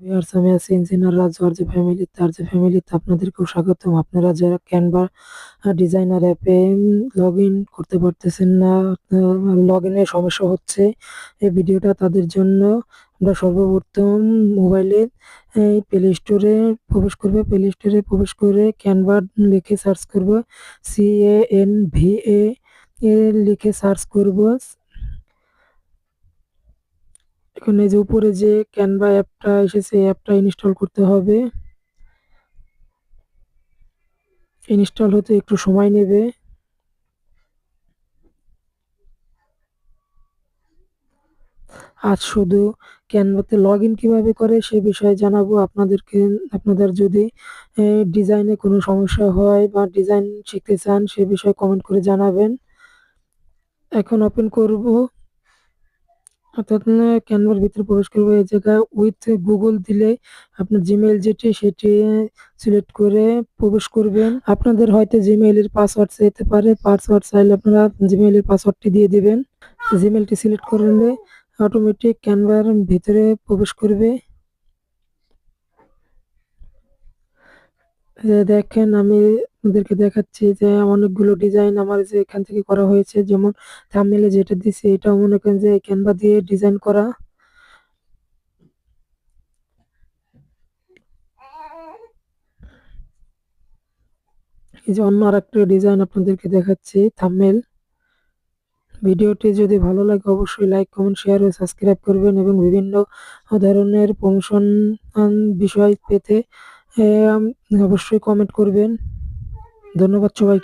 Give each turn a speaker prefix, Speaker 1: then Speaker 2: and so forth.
Speaker 1: Viewers আমি আছি engineer Raju আর যে ফ্যামিলিতে আর যে ফ্যামিলিতে আপনাদেরকেও স্বাগতম। আপনারা যারা ক্যানভা ডিজাইনার অ্যাপে লগ করতে পারতেছেন না লগ ইনের সমস্যা হচ্ছে এই ভিডিওটা তাদের জন্য। আমরা সর্বপ্রথম মোবাইলে প্লে স্টোরে প্রবেশ করবে। প্লে স্টোরে প্রবেশ করে ক্যানভা লিখে সার্চ করব। C A N V A লিখে সার্চ করব। এখানে যে উপরে যে ক্যানভা অ্যাপটা এসেছে, এই অ্যাপটা ইনস্টল করতে হবে। ইনস্টল হতে একটু সময় নেবে। আজ শুধু ক্যানভাতে লগ ইন কীভাবে করে সে বিষয়ে জানাব আপনাদেরকে। আপনাদের যদি ডিজাইনে কোনো সমস্যা হয় বা ডিজাইন শিখতে চান সে বিষয়ে কমেন্ট করে জানাবেন। এখন ওপেন করব। অর্থাৎ ক্যানভার ভিতরে প্রবেশ করব এই জায়গায় উইথ গুগল দিলে আপনার জিমেইল যেটি, সেটি সিলেক্ট করে প্রবেশ করবেন। আপনাদের হয়তো জিমেইলের পাসওয়ার্ড চাইতে পারে। পাসওয়ার্ড চাইলে আপনারা জিমেইলের পাসওয়ার্ডটি দিয়ে দিবেন। জিমেইলটি সিলেক্ট করলে অটোমেটিক ক্যানভার ভিতরে প্রবেশ করবে। দেখেন আমি আপনাদেরকে দেখাচ্ছি যে অনেকগুলো ডিজাইন আমার যে এখান থেকে করা হয়েছে। যেমন থাম্বনেলে যেটা দিছি, এটাও মনে করেন যে ক্যানভা দিয়ে ডিজাইন করা। এই যে অন্য আরেকটা ডিজাইন আপনাদেরকে দেখাচ্ছি থাম্বনেল ভিডিওটি যদি ভালো লাগে, অবশ্যই লাইক কমেন্ট শেয়ার ও সাবস্ক্রাইব করবেন এবং বিভিন্ন ধরনের প্রমোশন বিষয় পেতে অবশ্যই কমেন্ট করবেন। ধন্যবাদ সবাইকে।